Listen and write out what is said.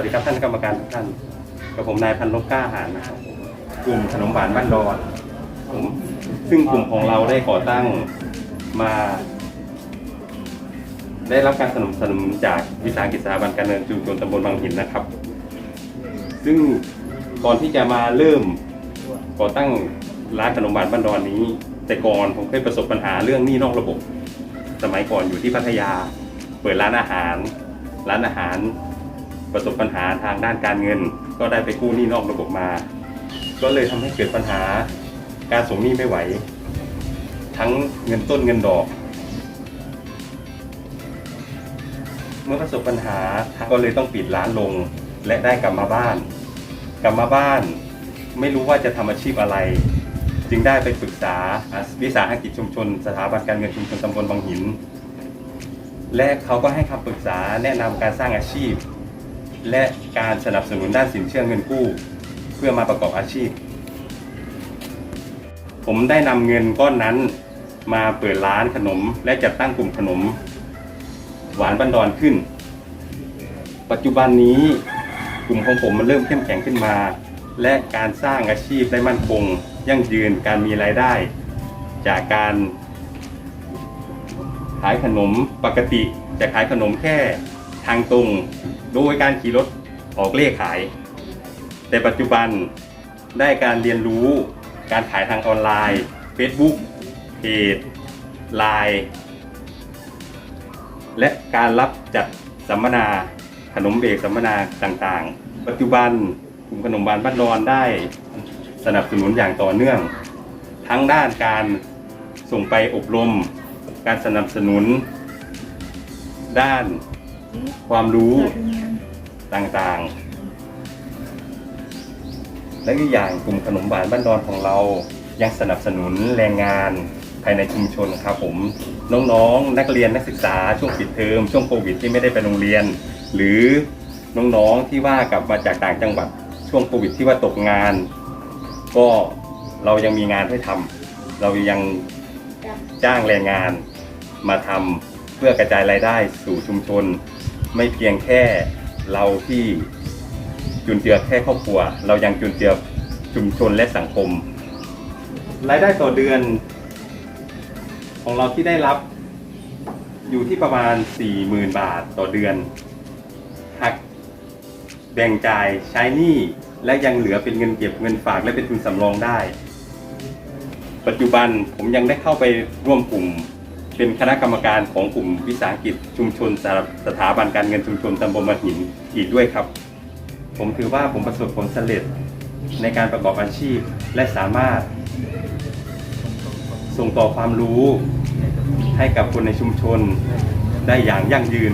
วัสดีครับท่านกรรมการทุกท่านกับผมนายพันลบกล้าหารนะครับกลุ่มขนมหวานบ้านดอนผมซึ่งกลุ่มของเราได้ก่อตั้งมา ได้รับการสนับสนุนจากวิสาหกิจสถาบันการเงินชุมชนตำบลบางหินนะครับ ซึ่งก่อนที่จะมาเริ่มก่อตั้งร้านขนมหวานบ้านดอนนี้ แต่ก่อนผมเคยประสบปัญหาเรื่องหนี้นอกระบบ สมัยก่อนอยู่ที่พัทยา เปิดร้านอาหาร ร้านอาหาร ประสบปัญหาทางด้านการเงิน ก็ได้ไปกู้หนี้นอกระบบมา ก็เลยทำให้เกิดปัญหาการส่งหนี้ไม่ไหว ทั้งเงินต้นเงินดอก เมื่อประสบปัญหาก็เลยต้องปิดร้านลง และได้กลับมาบ้าน กลับมาบ้าน ไม่รู้ว่าจะทำอาชีพอะไร จึงได้ไปปรึกษาวิสาหกิจชุมชน สถาบันการเงินชุมชนตำบลบางหิน และเขาก็ให้คำปรึกษาแนะนำการสร้างอาชีพ และการสนับสนุนด้านสินเชื่อเงินกู้ เพื่อมาประกอบอาชีพ ผมได้นำเงินก้อนนั้น มาเปิดร้านขนม และจัดตั้งกลุ่มขนม หวานบันดอนขึ้น ปัจจุบันนี้กลุ่มของผมมันเริ่มเข้มแข็งขึ้นมา และการสร้างอาชีพได้มั่นคง ยั่งยืนการมีรายได้ จากการขายขนมปกติจะขายขนมแค่ทางตรง โดยการขี่รถออกเลขขาย แต่ปัจจุบันได้การเรียนรู้การขายทางออนไลน์ Facebook เพจ Line และการรับจัดสัมมนาขนมเบรกสัมมนาต่างๆ ปัจจุบันกลุ่มขนมหวานบ้านดอนได้สนับสนุนอย่างต่อเนื่อง ทั้งด้านการส่งไปอบรม การสนับสนุน ด้าน ความรู้ต่างๆ และอีกอย่างกลุ่มขนมหวานบ้านดอนของเรา ยังสนับสนุนแรงงานภายในชุมชนครับผมน้องๆ นักเรียนนักศึกษาช่วงปิดเทอมช่วงโควิดที่ไม่ได้ไปโรงเรียน หรือน้องๆที่ว่ากลับมาจากต่างจังหวัดช่วงโควิดที่ว่าตกงาน ก็เรายังมีงานให้ทำเรายังจ้างแรงงานมาทำเพื่อกระจายรายได้สู่ชุมชน ไม่เพียงแค่เราที่จุนเจือแค่ครอบครัว เรายังจุนเจือชุมชนและสังคม รายได้ต่อเดือน ของเราที่ได้รับอยู่ที่ประมาณ 40,000 บาทต่อเดือน หักแบ่งจ่ายใช้หนี้และยังเหลือเป็นเงินเก็บเงินฝากและเป็นทุนสำรองได้ ปัจจุบันผมยังได้เข้าไปร่วมกลุ่ม เป็นคณะกรรมการของกลุ่มวิสาหกิจชุมชนสถาบันการเงินชุมชนตำบลมาหินอีกด้วยครับ ผมถือว่าผมประสบผลสำเร็จในการประกอบอาชีพและสามารถ ส่งต่อความรู้ให้กับคนในชุมชนได้อย่างยั่งยืน